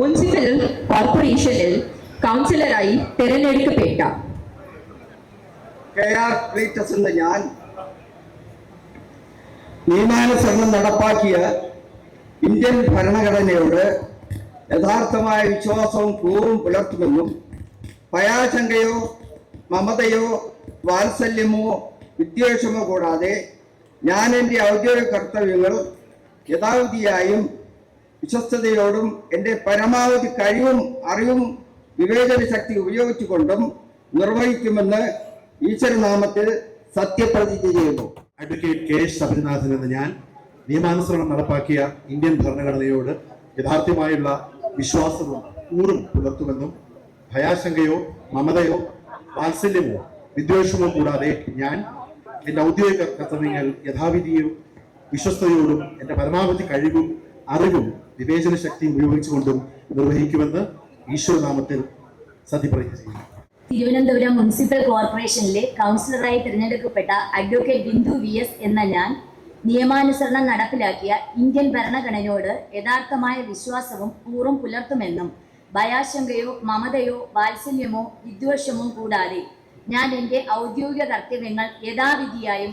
Municipal കോർപ്പറേഷനിൽ കൗൺസിലറായി തിരഞ്ഞെടുക്കപ്പെട്ട നിയമാനുസരണം നടപ്പാക്കിയ ഇന്ത്യൻ ഭരണഘടനയോട് യഥാർത്ഥമായ വിശ്വാസവും കൂറും പുലർത്തുമെന്നും ഭയാശങ്കയോ മമതയോ വാത്സല്യമോ വിദ്വേഷമോ കൂടാതെ ഞാൻ എന്റെ ഔദ്യോഗിക കർത്തവ്യങ്ങൾ യഥാവിധിയായും വിശ്വസ്തയോടും എന്റെ പരമാവധി കഴിവും അറിവും വിവേചന ശക്തി ഉപയോഗിച്ചുകൊണ്ടും നിർവഹിക്കുമെന്ന് ഈശ്വരനാമത്തിൽ സത്യപ്രതിജ്ഞ ചെയ്യുന്നു. അഡ്വക്കേറ്റ് കെ എസ് ശബരിനാഥൻ എന്ന ഞാൻ നിയമാനുസരണം നടപ്പാക്കിയ ഇന്ത്യൻ ഭരണഘടനയോട് യഥാർത്ഥമായുള്ള വിശ്വാസവും ഊറും പുലർത്തുമെന്നും ഭയാശങ്കയോ മമതയോ വാത്സല്യമോ വിദ്വേഷമോ കൂടാതെ ഞാൻ എന്റെ ഔദ്യോഗിക കർത്തവ്യങ്ങൾ യഥാവിധിയും വിശ്വസ്തയോടും എന്റെ പരമാവധി കഴിവും അറിവും വിവേചന ശക്തിയും ഉപയോഗിച്ചുകൊണ്ടും നിർവഹിക്കുമെന്ന് ഈശ്വരനാമത്തിൽ സത്യപ്രതിജ്ഞ ചെയ്യുന്നു. തിരുവനന്തപുരം മുനിസിപ്പൽ കോർപ്പറേഷനിലെ കൗൺസിലറായി തിരഞ്ഞെടുക്കപ്പെട്ട അഡ്വക്കേറ്റ് ബിന്ദു വി എസ് എന്ന ഞാൻ നിയമാനുസരണം നടപ്പിലാക്കിയ ഇന്ത്യൻ ഭരണഘടനയോട് യഥാർത്ഥമായ വിശ്വാസവും കൂറും പുലർത്തുമെന്നും ഭയാശങ്കയോ മമതയോ വാത്സല്യമോ വിദ്വേഷമോ കൂടാതെ ഞാൻ എന്റെ ഔദ്യോഗിക കർത്തവ്യങ്ങൾ യഥാവിധിയായും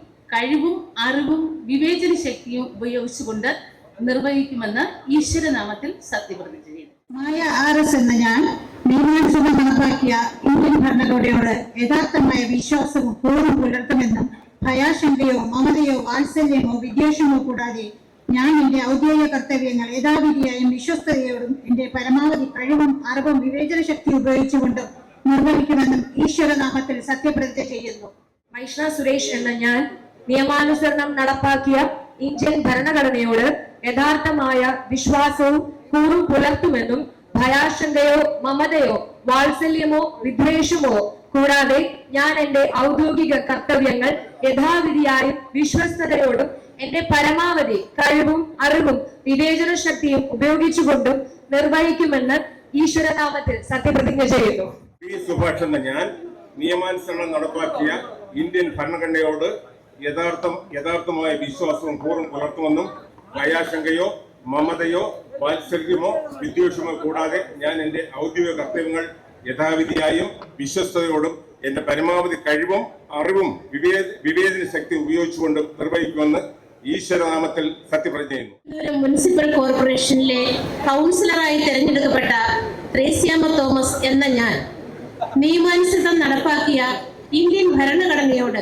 കഴിവും അറിവും വിവേചന ശക്തിയും ഉപയോഗിച്ചുകൊണ്ട് നിർവഹിക്കുമെന്ന് ഈശ്വരനാമത്തിൽ സത്യപ്രതിജ്ഞ ചെയ്തു മായ ആർ എസ് എന്ന ഞാൻ നിയമസഭ നടപ്പാക്കിയ ഇന്ത്യൻ ഭരണഘടനയോട് യഥാർത്ഥമായ വിശ്വാസവും പൂർവം പുലർത്തുമെന്നും ഭയാശങ്കയോ മമതയോ വാത്സല്യമോ വിദ്വേഷമോ കൂടാതെ ഞാൻ എന്റെ ഔദ്യോഗിക കർത്തവ്യങ്ങൾ യഥാവിധിയായും വിശ്വസ്തയോടും എന്റെ പരമാവധി കഴിവും അറിവും വിവേചന ശക്തി ഉപയോഗിച്ചുകൊണ്ടും നിർവഹിക്കുമെന്നും ഈശ്വരനാമത്തിൽ സത്യപ്രതിജ്ഞ ചെയ്യുന്നു. വൈഷ്ണ സുരേഷ് എന്ന ഞാൻ നിയമാനുസരണം നടപ്പാക്കിയ ഇന്ത്യൻ ഭരണഘടനയോട് യഥാർത്ഥമായ വിശ്വാസവും കൂറും പുലർത്തുമെന്നും ഭയാശങ്കയോ മമതയോ വാത്സല്യമോ വിദ്വേഷമോ കൂടാതെ ഞാൻ എന്റെ ഔദ്യോഗിക കർത്തവ്യങ്ങൾ യഥാവിധിയായും വിശ്വസ്തയോടും എന്റെ പരമാവധി കഴിവും അറിവും വിവേചന ശക്തിയും ഉപയോഗിച്ചുകൊണ്ടും നിർവഹിക്കുമെന്ന് ഈശ്വരനാമത്തിൽ സത്യപ്രതിജ്ഞ ചെയ്യുന്നു. ഞാൻ നിയമാനുസരണം നടപ്പാക്കിയ ഇന്ത്യൻ ഭരണഘടനയോട് യഥാർത്ഥം യഥാർത്ഥമായ വിശ്വാസവും പൂർവം പുലർത്തുമെന്നും ഭയാശങ്കയോ മമതയോ വാത്സല്യമോ വിദ്വേഷമോ കൂടാതെ ഞാൻ എന്റെ ഔദ്യോഗിക കർത്തവ്യങ്ങൾ യഥാവിധിയായും വിശ്വസ്തയോടും എന്റെ പരമാവധി കഴിവും അറിവും വിവേ വിവേചന ശക്തി ഉപയോഗിച്ചുകൊണ്ട് നിർവഹിക്കുമെന്ന് ഈശ്വരനാമത്തിൽ സത്യപ്രതിജ്ഞ ചെയ്യുന്നു. മുനിസിപ്പൽ കോർപ്പറേഷനിലെ കൗൺസിലറായി തെരഞ്ഞെടുക്കപ്പെട്ട ത്രേസ്യാമ തോമസ് എന്ന ഞാൻ. നിയമാനുസൃതം നടപ്പാക്കിയ ഇന്ത്യൻ ഭരണഘടനയോട്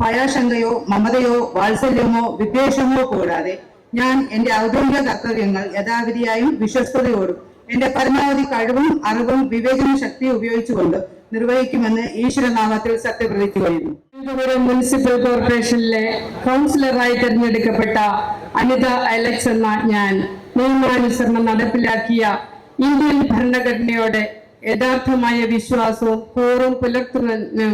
ഭയാശങ്കയോ മമതയോ വാത്സല്യമോ വിദ്വേഷമോ കൂടാതെ ഞാൻ എന്റെ ഔദ്യോഗിക കർത്തവ്യങ്ങൾ യഥാവിധിയായും വിശ്വസ്തയോടും എന്റെ പരമാവധി കഴിവും അറിവും വിവേചന ശക്തിയും ഉപയോഗിച്ചുകൊണ്ട് നിർവഹിക്കുമെന്ന് ഈശ്വരനാമത്തിൽ സത്യപ്രതിജ്ഞ ചെയ്യുന്നു തിരുവനന്തപുരം മുനിസിപ്പൽ കോർപ്പറേഷനിലെ കൗൺസിലറായി തിരഞ്ഞെടുക്കപ്പെട്ട അനിത അലക്സ് എന്ന ഞാൻ നിയമാനുസരണം നടപ്പിലാക്കിയ ഇന്ത്യൻ ഭരണഘടനയോടെ യഥാർത്ഥമായ വിശ്വാസവും കൂറും പുലർത്തുമെന്നും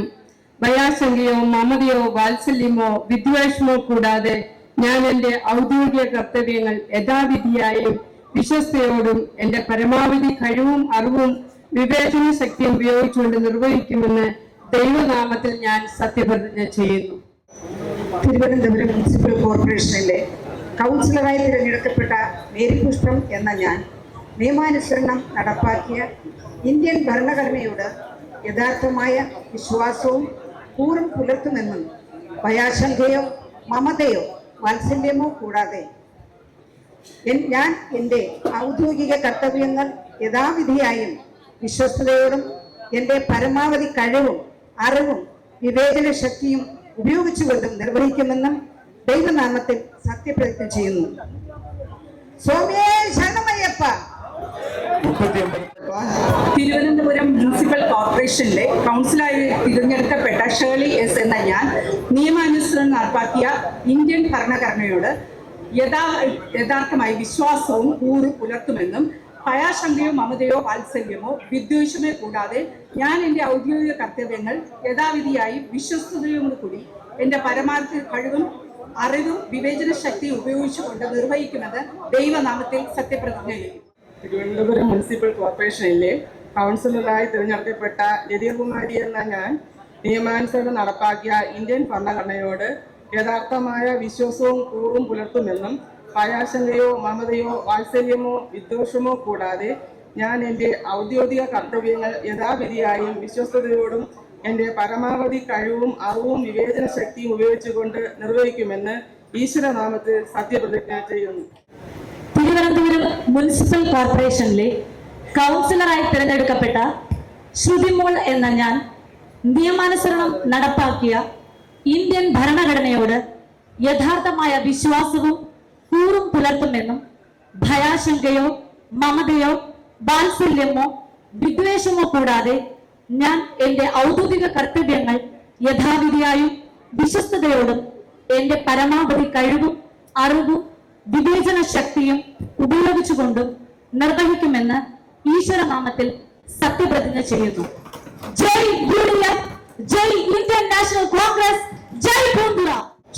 ഭയാശങ്കയോ മമതയോ വാത്സല്യമോ വിദ്വേഷമോ കൂടാതെ ഞാൻ എന്റെ ഔദ്യോഗിക കർത്തവ്യങ്ങൾ യഥാവിധിയായും വിശ്വസ്തയോടും എന്റെ പരമാവധി കഴിവും അറിവും വിവേചന ശക്തിയും ഉപയോഗിച്ചുകൊണ്ട് നിർവഹിക്കുമെന്ന് ദൈവനാമത്തിൽ ഞാൻ സത്യപ്രതിജ്ഞ ചെയ്യുന്നു. തിരുവനന്തപുരം മുനിസിപ്പൽ കോർപ്പറേഷനിലെ കൗൺസിലറായി തിരഞ്ഞെടുക്കപ്പെട്ട മേരിപുഷ്പം എന്ന ഞാൻ നിയമാനുസരണം നടപ്പാക്കിയ ഇന്ത്യൻ ഭരണഘടനയോട് യഥാർത്ഥമായ വിശ്വാസവും കൂറും പുലർത്തുമെന്നും ഭയാശങ്കയോ മമതയോ വാത്സല്യമോ കൂടാതെ. ഞാൻ എന്റെ ഔദ്യോഗിക കർത്തവ്യങ്ങൾ യഥാവിധിയായും വിശ്വസ്തയോടും എന്റെ പരമാവധി കഴിവും അറിവും വിവേചന ശക്തിയും ഉപയോഗിച്ചുകൊണ്ടും നിർവഹിക്കുമെന്നും ദൈവനാമത്തിൽ സത്യപ്രതിജ്ഞ ചെയ്യുന്നു. സ്വാമിയെ ശരണമയ്യപ്പ. തിരുവനന്തപുരം മുനിസിപ്പൽ കോർപ്പറേഷനിലെ കൗൺസിലായി തിരഞ്ഞെടുക്കപ്പെട്ട ഷേർലി എസ് എന്ന ഞാൻ നിയമാനുസരണം നടപ്പാക്കിയ ഇന്ത്യൻ ഭരണഘടനയോട് യഥാ യഥാർത്ഥമായി വിശ്വാസവും ഊറും പുലർത്തുമെന്നും ഭയാശങ്കയോ മമതയോ വാത്സല്യമോ വിദ്വേഷമോ കൂടാതെ ഞാൻ എന്റെ ഔദ്യോഗിക കർത്തവ്യങ്ങൾ യഥാവിധിയായി വിശ്വസ്തയോട് കൂടി എന്റെ പരമാർത്ഥ കഴിവും അറിവും വിവേചന ശക്തിയും ഉപയോഗിച്ചുകൊണ്ട് നിർവഹിക്കുമെന്ന് ദൈവനാമത്തിൽ സത്യപ്രതിജ്ഞ തിരുവനന്തപുരം മുനിസിപ്പൽ കോർപ്പറേഷനിലെ കൗൺസിലറായി തിരഞ്ഞെടുക്കപ്പെട്ട രതികുമാരി എന്ന ഞാൻ നിയമാനുസരണം നടപ്പാക്കിയ ഇന്ത്യൻ ഭരണഘടനയോട് യഥാർത്ഥമായ വിശ്വാസവും കൂറും പുലർത്തുമെന്നും ഭയാശങ്കയോ മമതയോ വാത്സല്യമോ വിദ്വേഷമോ കൂടാതെ ഞാൻ എന്റെ ഔദ്യോഗിക കർത്തവ്യങ്ങൾ യഥാവിധിയായും വിശ്വസ്തയോടും എന്റെ പരമാവധി കഴിവും അറിവും വിവേചന ശക്തിയും ഉപയോഗിച്ചുകൊണ്ട് നിർവഹിക്കുമെന്ന് ഈശ്വരനാമത്തിൽ സത്യപ്രതിജ്ഞ ചെയ്യുന്നു. തിരുവനന്തപുരം മുനിസിപ്പൽ കോർപ്പറേഷനിലെ കൗൺസിലറായി തിരഞ്ഞെടുക്കപ്പെട്ട ശ്രുതിമോൾ എന്ന ഞാൻ നിയമാനുസരണം നടപ്പാക്കിയ ഇന്ത്യൻ ഭരണഘടനയോട് യഥാർത്ഥമായ വിശ്വാസവും കൂറും പുലർത്തുമെന്നും ഭയാശങ്കയോ മമതയോ വാത്സല്യമോ വിദ്വേഷമോ കൂടാതെ ഞാൻ എന്റെ ഔദ്യോഗിക കർത്തവ്യങ്ങൾ യഥാവിധിയായും വിശ്വസ്തയോടും എന്റെ പരമാവധി കഴിവും അറിവും വിവേചന ശക്തിയും ഉപയോഗിച്ചുകൊണ്ടും നിർവഹിക്കുമെന്ന് ഈശ്വരനാമത്തിൽ സത്യപ്രതിജ്ഞ ചെയ്യുന്നു. ജയ് യു ഡി എഫ് ജയ് ഇന്ത്യൻ നാഷണൽ കോൺഗ്രസ് ജയ് പൂന്തുറ.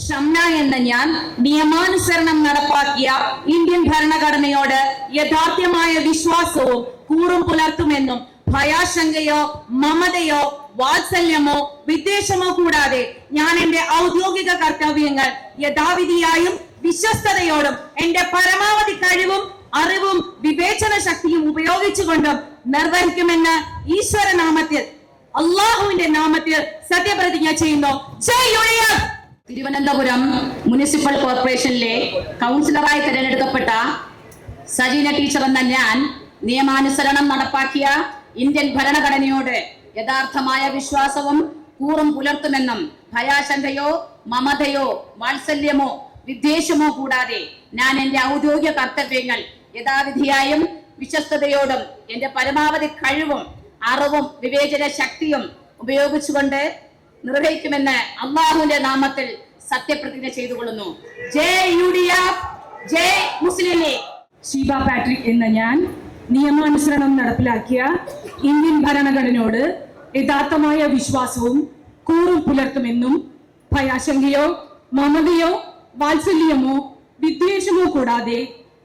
ഷംന എന്ന ഞാൻ നിയമാനുസരണം നടപ്പാക്കിയ ഇന്ത്യൻ ഭരണഘടനയോട് യഥാർത്ഥമായ വിശ്വാസവും കൂറും പുലർത്തുമെന്നും ഭയാശങ്കയോ മമതയോ വാത്സല്യമോ വിദ്വേഷമോ കൂടാതെ ഞാൻ എന്റെ ഔദ്യോഗിക കർത്തവ്യങ്ങൾ യഥാവിധിയായും വിശ്വസ്തയോടും എന്റെ പരമാവധി കഴിവും അറിവും വിവേചന ശക്തിയും ഉപയോഗിച്ചുകൊണ്ടും നിർവഹിക്കുമെന്ന് ഈശ്വരനാമത്തിൽ അള്ളാഹുവിന്റെ നാമത്തിൽ സത്യപ്രതിജ്ഞ ചെയ്യുന്നു. തിരുവനന്തപുരം മുനിസിപ്പൽ കോർപ്പറേഷനിലെ കൗൺസിലറായി തിരഞ്ഞെടുക്കപ്പെട്ട സജീന ടീച്ചർ എന്ന ഞാൻ നിയമാനുസരണം നടപ്പാക്കിയ ഇന്ത്യൻ ഭരണഘടനയോട് യഥാർത്ഥമായ വിശ്വാസവും കൂറും പുലർത്തുമെന്നും ഭയാശങ്കയോ മമതയോ വാത്സല്യമോ വിദ്വേഷമോ കൂടാതെ ഞാൻ എന്റെ ഔദ്യോഗിക കർത്തവ്യങ്ങൾ യഥാവിധിയായും വിശ്വസ്തയോടും എന്റെ പരമാവധി കഴിവും അറിവും വിവേചന ശക്തിയും ഉപയോഗിച്ചുകൊണ്ട് നിർവഹിക്കുമെന്ന് അള്ളാഹുവിന്റെ നാമത്തിൽ സത്യപ്രതിജ്ഞ ചെയ്തുകൊള്ളുന്നു. ജയ് യു ഡി എഫ് ജയ് മുസ്ലിം ലീഗ്. പാട്രിക് എന്ന ഞാൻ നിയമാനുസരണം നടപ്പിലാക്കിയ ഇന്ത്യൻ ഭരണഘടനയോട് യഥാർത്ഥമായ വിശ്വാസവും കൂറും പുലർത്തുമെന്നും ഭയാശങ്കയോ മമതയോ വാത്സല്യമോ വിദ്വേഷമോ കൂടാതെ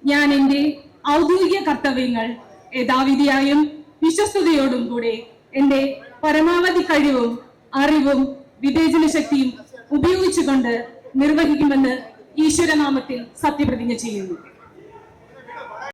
ഞാൻ എന്റെ ഔദ്യോഗിക കർത്തവ്യങ്ങൾ യഥാവിധിയായും വിശ്വസ്തയോടും കൂടെ എന്റെ പരമാവധി കഴിവും അറിവും വിവേചന ശക്തിയും ഉപയോഗിച്ചുകൊണ്ട് നിർവഹിക്കുമെന്ന് ഈശ്വരനാമത്തിൽ സത്യപ്രതിജ്ഞ ചെയ്യുന്നു.